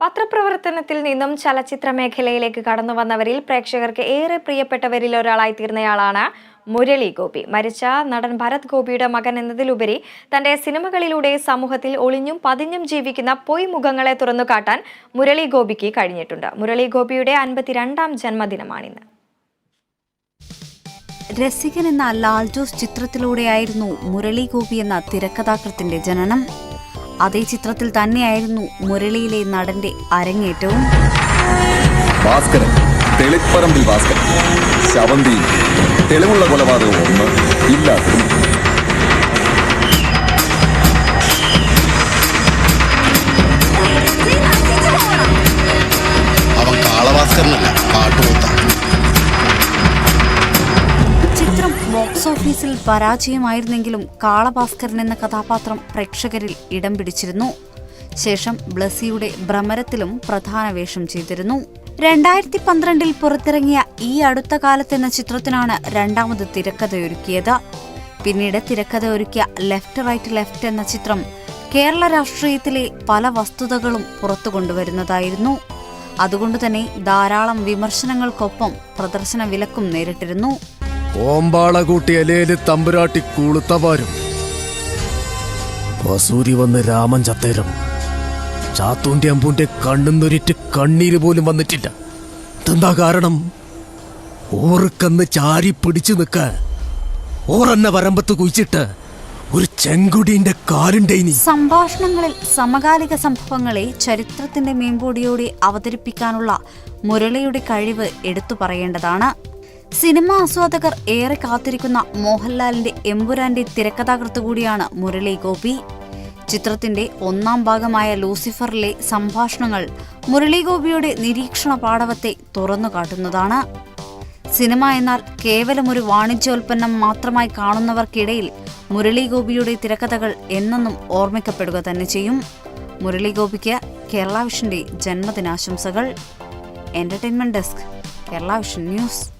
പത്രപ്രവർത്തനത്തിൽ നിന്നും ചലച്ചിത്ര മേഖലയിലേക്ക് കടന്നു വന്നവരിൽ പ്രേക്ഷകർക്ക് ഏറെ പ്രിയപ്പെട്ടവരിൽ ഒരാളായി തീർന്നയാളാണ് മുരളി ഗോപി. മരിച്ച നടൻ ഭരത് ഗോപിയുടെ മകൻ എന്നതിലുപരി തന്റെ സിനിമകളിലൂടെ സമൂഹത്തിൽ ഒളിഞ്ഞും പതിഞ്ഞും ജീവിക്കുന്ന പൊയ് മുഖങ്ങളെ തുറന്നുകാട്ടാൻ മുരളി ഗോപിക്ക് കഴിഞ്ഞിട്ടുണ്ട്. മുരളി ഗോപിയുടെ അൻപത്തിരണ്ടാം ജന്മദിനമാണിന്ന്. രസികൻ എന്ന ലാൽ ജോസ് ചിത്രത്തിലൂടെയായിരുന്നു മുരളി ഗോപി എന്ന തിരക്കഥാകൃത്തിന്റെ ജനനം. അതേ ചിത്രത്തിൽ തന്നെയായിരുന്നു മുരളിയിലെ നടന്റെ അരങ്ങേറ്റവും. ഭാസ്കരൻ തെളിപ്പറമ്പിൽ ഭാസ്കരൻ. ശവന്തി തെളിവുള്ള കൊലപാതകം ഒന്ന് ഇല്ലാത്തതും. അവൻ കാളഭാസ്കരനല്ല കാട്ടുപോത്ത. ബോക്സ് ഓഫീസിൽ പരാജയമായിരുന്നെങ്കിലും കാളഭാസ്കരൻ എന്ന കഥാപാത്രം പ്രേക്ഷകരിൽ ഇടം പിടിച്ചിരുന്നു. ശേഷം ബ്ലസിയുടെ ഭ്രമരത്തിലും പ്രധാന വേഷം ചെയ്തിരുന്നു. രണ്ടായിരത്തി പന്ത്രണ്ടിൽ പുറത്തിറങ്ങിയ ഈ അടുത്ത കാലത്ത് എന്ന ചിത്രത്തിനാണ് രണ്ടാമത് തിരക്കഥയൊരുക്കിയത്. പിന്നീട് തിരക്കഥ ഒരുക്കിയ ലെഫ്റ്റ് റൈറ്റ് ലെഫ്റ്റ് എന്ന ചിത്രം കേരള രാഷ്ട്രീയത്തിലെ പല വസ്തുതകളും പുറത്തു കൊണ്ടുവരുന്നതായിരുന്നു. അതുകൊണ്ടുതന്നെ ധാരാളം വിമർശനങ്ങൾക്കൊപ്പം പ്രദർശന വിലക്കും നേരിട്ടിരുന്നു. ഓമ്പാള കൂട്ടി അലേൽ തമ്പുരാട്ടി കൂളുത്തവാരും വസൂരി വന്ന് രാമൻ ചത്തേരും. ചാത്തൂന്റെ അമ്പൂന്റെ കണ്ണുന്നൊരിറ്റ് കണ്ണീര് പോലും വന്നിട്ടില്ല. ഇതെന്താ കാരണം? ഓർക്കന്ന് ചാരി പിടിച്ചു നിക്ക ഓറന്ന വരമ്പത്ത് കുഴിച്ചിട്ട് ഒരു ചെങ്കുടീന്റെ കാലുണ്ടേനി സംഭാഷണങ്ങളിൽ സമകാലിക സംഭവങ്ങളെ ചരിത്രത്തിന്റെ മേമ്പോടിയോടെ അവതരിപ്പിക്കാനുള്ള മുരളിയുടെ കഴിവ് എടുത്തു പറയേണ്ടതാണ് സിനിമാ ആസ്വാദകർ ഏറെ കാത്തിരിക്കുന്ന മോഹൻലാലിന്റെ എമ്പുരാന്റെ തിരക്കഥാകൃത്ത് കൂടിയാണ് മുരളി ഗോപി. ചിത്രത്തിന്റെ ഒന്നാം ഭാഗമായ ലൂസിഫറിലെ സംഭാഷണങ്ങൾ മുരളി ഗോപിയുടെ നിരീക്ഷണ പാടവത്തെ തുറന്നു കാട്ടുന്നതാണ്. സിനിമ എന്നാൽ കേവലം ഒരു വാണിജ്യോൽപ്പന്നം മാത്രമായി കാണുന്നവർക്കിടയിൽ മുരളി ഗോപിയുടെ തിരക്കഥകൾ എന്നെന്നും ഓർമ്മിക്കപ്പെടുക തന്നെ ചെയ്യും. മുരളി ഗോപിക്ക് കേരള വിഷന്റെ ജന്മദിനാശംസകൾ. Entertainment desk Kerala vision news.